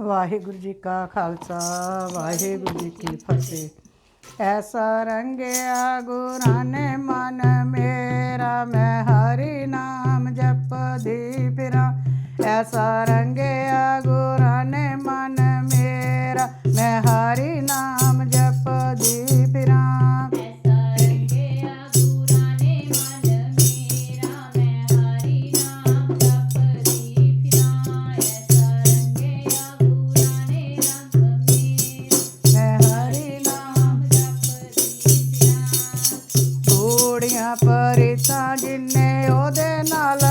ਵਾਹਿਗੁਰੂ ਜੀ ਕਾ ਖਾਲਸਾ, ਵਾਹਿਗੁਰੂ ਜੀ ਕੀ ਫਤਿਹ। ਐਸਾ ਰੰਗਿਆ ਗੁਰਾਂ ਨੇ ਮਨ ਮੇਰਾ, ਮੈਂ ਹਰੀ ਨਾਮ ਜਪਦੀ ਫਿਰਾਂ। ਐਸਾ ਰੰਗ ಬೆಣ್ಣೆಯೋದೆ ನಾಲ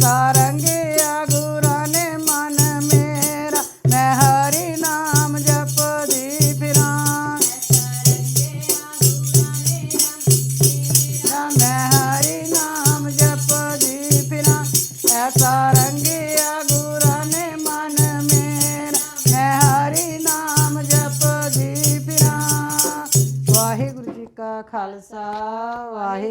ਸਾਰੰਗੇ ਖਾਲਸਾ ਵਾਹਿਗੁਰੂ।